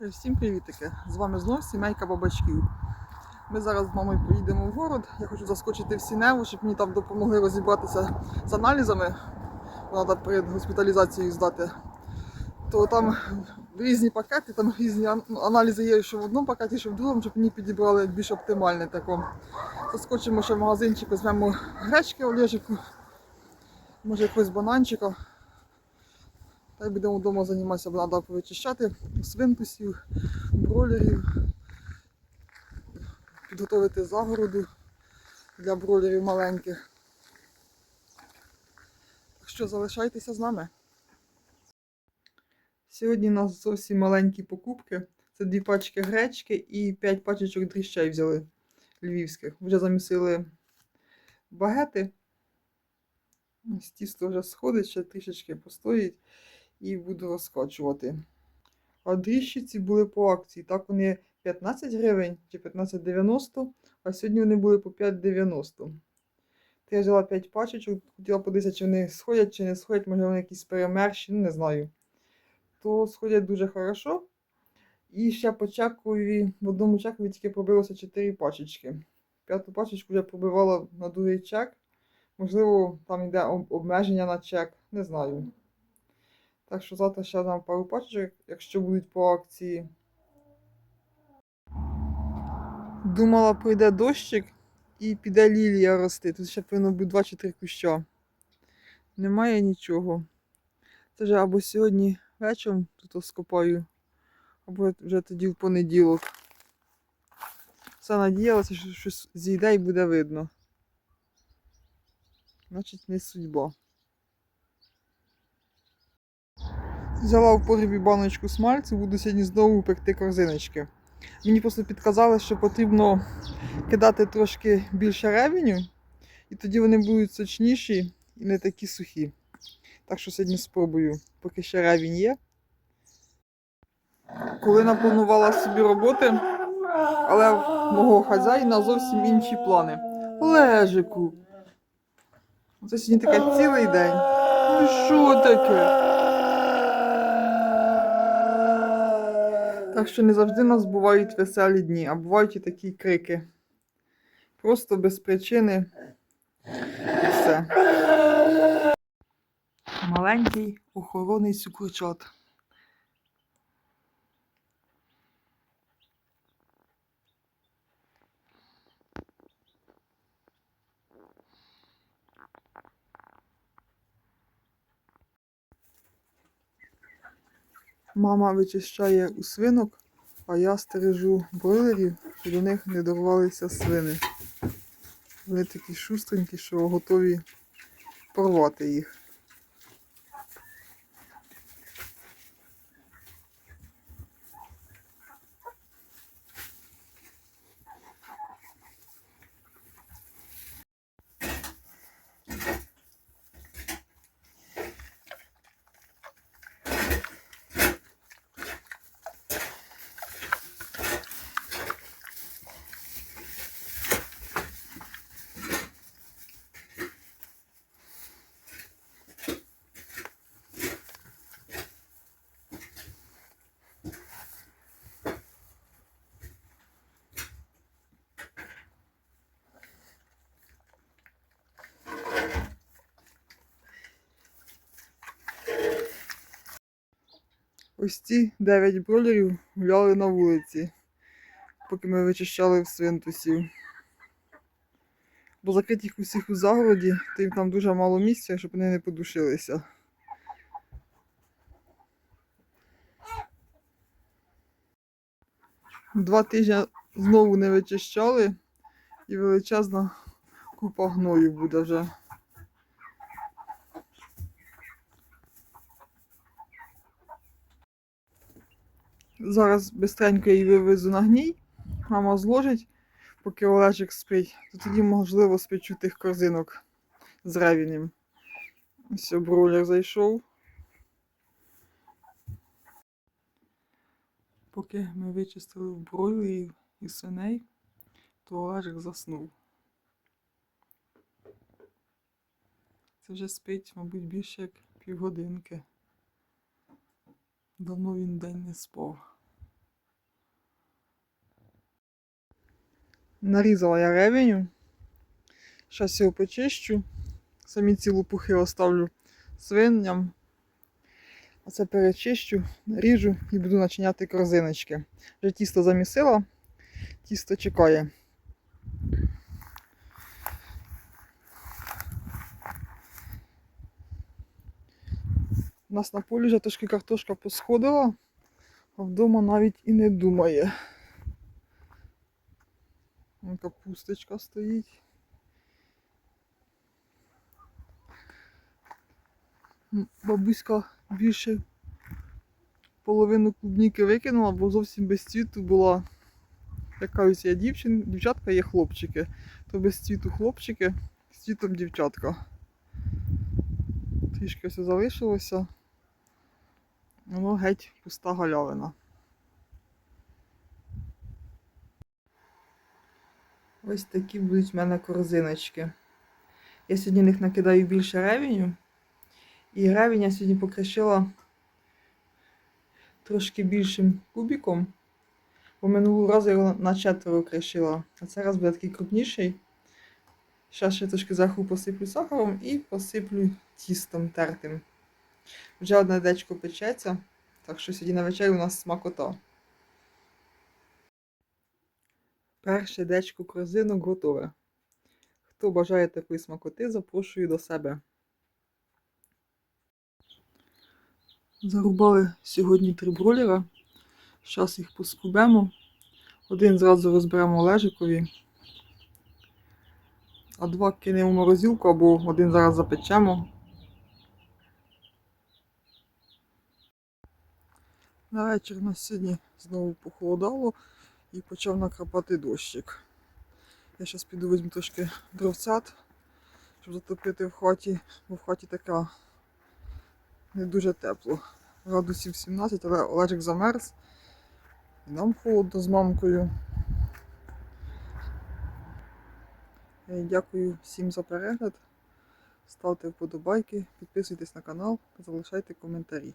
Всім привітики! З вами знов сімейка бабачків. Ми зараз з мамою поїдемо в город. Я хочу заскочити в Сіневу, щоб мені там допомогли розібратися з аналізами. Треба перед госпіталізацією здати. То там різні пакети, там різні аналізи є, що в одному пакеті, що в другому, щоб мені підібрали більш оптимальне тако. Заскочимо ще в магазинчик, візьмемо гречки Олежику, може якогось бананчика. Та й будемо вдома займатися, бо треба повичищати свинкусів, бройлерів, підготувати загороду для бройлерів маленьких. Так що залишайтеся з нами. Сьогодні у нас зовсім маленькі покупки. Це дві пачки гречки і 5 пачечок дріщей взяли львівських. Вже замісили багети. Ось тісто вже сходить, ще трішечки постоїть і буду розкачувати. А дріжджі ці були по акції. Так вони 15 гривень чи 15,90, а сьогодні вони були по 5,90. То я взяла 5 пачечок, хотіла подивитися, чи вони сходять, чи не сходять, може вони якісь перемерші, ну не знаю. То сходять дуже хорошо. І ще по чекові, в одному чекові тільки пробилося 4 пачечки. П'яту пачечку вже пробивала на другий чек. Можливо, там йде обмеження на чек, не знаю. Так що завтра ще дам пару пачечок, якщо будуть по акції. Думала, прийде дощик і піде лілія рости. Тут ще повинно бути 2 чи 3 куща. Немає нічого. Це вже або сьогодні вечором тут скопаю, або вже тоді в понеділок. Все надіялася, що щось зійде і буде видно. Значить, не судьба. Взяла в погрібі баночку смальцю, буду сьогодні знову пекти корзиночки. Мені просто підказали, що потрібно кидати трошки більше ревеню, і тоді вони будуть сочніші і не такі сухі. Так що сьогодні спробую, поки ще ревінь є. Коли напланувала собі роботи, але в мого хазяїна зовсім інші плани. Лежику. Це сьогодні таке цілий день. Ну що таке? Так що не завжди нас бувають веселі дні, а бувають і такі крики. Просто без причини. І все. Маленький охоронний сукурчат. Мама вичищає у свинок, а я стережу бройлерів, щоб до них не дорвалися свини. Вони такі шустренькі, що готові порвати їх. Ось ці 9 бройлерів гуляли на вулиці, поки ми вичищали в свинтусів. Бо закрити їх усіх у загороді, то їм там дуже мало місця, щоб вони не подушилися. Два тижні знову не вичищали і величезна купа гною буде вже. Зараз бистренько її вивезу на гній. Мама зложить, поки Олежик спить, то тоді, можливо, спечу тих корзинок з ревінем. Ось бройлер зайшов. Поки ми вичистили бройлерів і свиней, то Олежик заснув. Це вже спить, мабуть, більше як півгодинки. Давно він день не спав. Нарізала я ревеню. Зараз його почищу. Самі ці лопухи оставлю свиням, А це перечищу, наріжу і буду начиняти корзиночки. Вже тісто замісила, тісто чекає. У нас на полі вже трошки картошка посходила, а вдома навіть і не думає. Капусточка стоїть. Бабуська більше половину клубніки викинула, бо зовсім без цвіту була. Яка ось є дівчин, дівчатка є хлопчики. То без цвіту хлопчики, з цвітом дівчатка. Трішки все залишилося. Воно геть пуста галявина. Ось такі будуть в мене корзиночки. Я сьогодні в них накидаю більше ревеню. І ревень я сьогодні покришила трошки більшим кубіком. Бо минулого разу його на четверо кришила. А цей раз буде такий крупніший. Зараз ще трошки зверху посиплю сахаром і посиплю тістом тертим. Вже одне дечко печеться, так що сьогодні на вечерю у нас смакота. Перше дечко корзинок готове. Хто бажає такої смакоти, запрошую до себе. Зарубали сьогодні три бролера. Зараз їх поскубемо. Один зразу розберемо лежикові, а два кинемо в морозилку або один зараз запечемо. На вечір у нас сьогодні знову похолодало і почав накрапати дощик. Я зараз піду візьму трошки дровцят, щоб затопити в хаті, бо в хаті така не дуже тепло. Градусів 17, але Олежик замерз. І нам холодно з мамкою. Дякую всім за перегляд. Ставте вподобайки, підписуйтесь на канал, залишайте коментарі.